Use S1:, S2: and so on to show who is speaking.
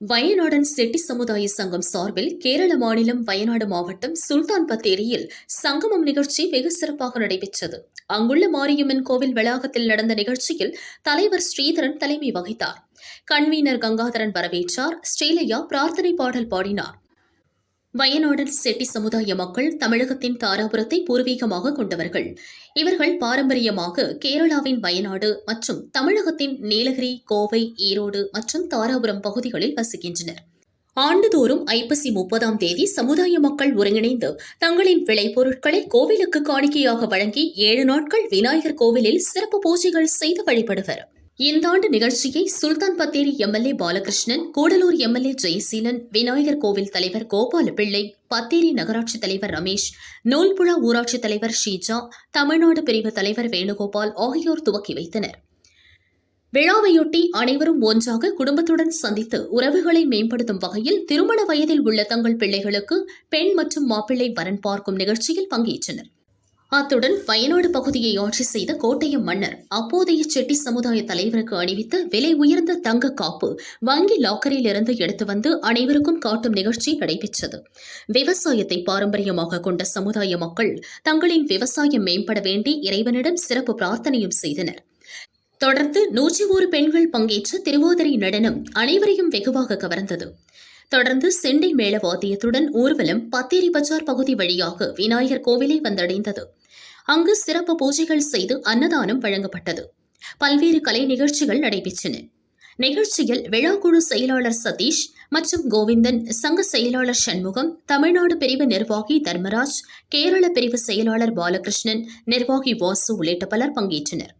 S1: வயநாடன் செட்டி சமுதாய சங்கம் சார்பில் கேரள மாநிலம் வயநாடு மாவட்டம் சுல்தான் பத்தேரியில் சங்கமம் நிகழ்ச்சி வெகு சிறப்பாக நடைபெற்றது. அங்குள்ள மாரியம்மன் கோவில் வளாகத்தில் நடந்த நிகழ்ச்சியில் தலைவர் ஸ்ரீதரன் தலைமை வகித்தார். கன்வீனர் கங்காதரன் வரவேற்றார். ஸ்ரீலையா பிரார்த்தனை பாடல் பாடினார். வயநாடன் செட்டி சமுதாய மக்கள் தமிழகத்தின் தாராபுரத்தை பூர்வீகமாக கொண்டவர்கள். இவர்கள் பாரம்பரியமாக கேரளாவின் வயநாடு மற்றும் தமிழகத்தின் நீலகிரி கோவை ஈரோடு மற்றும் தாராபுரம் பகுதிகளில் வசிக்கின்றனர். ஆண்டுதோறும் ஐப்பசி முப்பதாம் தேதி சமுதாய மக்கள் ஒருங்கிணைந்து தங்களின் விளைபொருட்களை கோவிலுக்கு காணிக்கையாக வழங்கி ஏழு நாட்கள் விநாயகர் கோவிலில் சிறப்பு பூஜைகள் செய்து வழிபடுவர். இந்த ஆண்டு நிகழ்ச்சியை சுல்தான் பத்தேரி எம்எல்ஏ பாலகிருஷ்ணன் கூடலூர் எம்எல்ஏ ஜெயசீலன் விநாயகர் கோவில் தலைவர் கோபால பிள்ளை பத்தேரி நகராட்சி தலைவர் ரமேஷ் நூல்புழா ஊராட்சி தலைவர் ஷீஜா தமிழ்நாடு பிரிவு தலைவர் வேணுகோபால் ஆகியோர் துவக்கி வைத்தனர். விழாவையொட்டி அனைவரும் ஒன்றாக குடும்பத்துடன் சந்தித்து உறவுகளை மேம்படுத்தும் வகையில் திருமண வயதில் உள்ள தங்கள் பிள்ளைகளுக்கு பெண் மற்றும் மாப்பிள்ளை வரன் பார்க்கும் நிகழ்ச்சியில் பங்கேற்றனர். அத்துடன் வயநாடு பகுதியை ஆட்சி செய்த கோட்டையம் மன்னர் அப்போதைய செட்டி சமுதாய தலைவருக்கு அணிவித்த விலை உயர்ந்த தங்க காப்பு வங்கி லாக்கரில் இருந்து எடுத்து வந்து அனைவருக்கும் காட்டும் நிகழ்ச்சி நடைபெற்றது. விவசாயத்தை பாரம்பரியமாக கொண்ட சமுதாய மக்கள் தங்களின் விவசாயம் மேம்பட வேண்டி இறைவனிடம் சிறப்பு பிரார்த்தனையும் செய்தனர். தொடர்ந்து நூற்றி ஒரு பெண்கள் பங்கேற்ற திருவோதரி நடனம் அனைவரையும் வெகுவாக கவர்ந்தது. தொடர்ந்து செண்டை மேள வாத்தியத்துடன் ஊர்வலம் பத்தேரி பஜார் பகுதி வழியாக விநாயகர் கோவிலை வந்தடைந்தது. அங்கு சிறப்பு பூஜைகள் செய்து அன்னதானம் வழங்கப்பட்டது. பல்வேறு கலை நிகழ்ச்சிகள் நடைபெற்றன. நிகழ்ச்சியில் விழாக்குழு செயலாளர் சதீஷ் மற்றும் கோவிந்தன் சங்க செயலாளர் சண்முகம் தமிழ்நாடு பிரிவு நிர்வாகி தர்மராஜ் கேரள பிரிவு செயலாளர் பாலகிருஷ்ணன் நிர்வாகி வாசு உள்ளிட்ட பலர் பங்கேற்றனர்.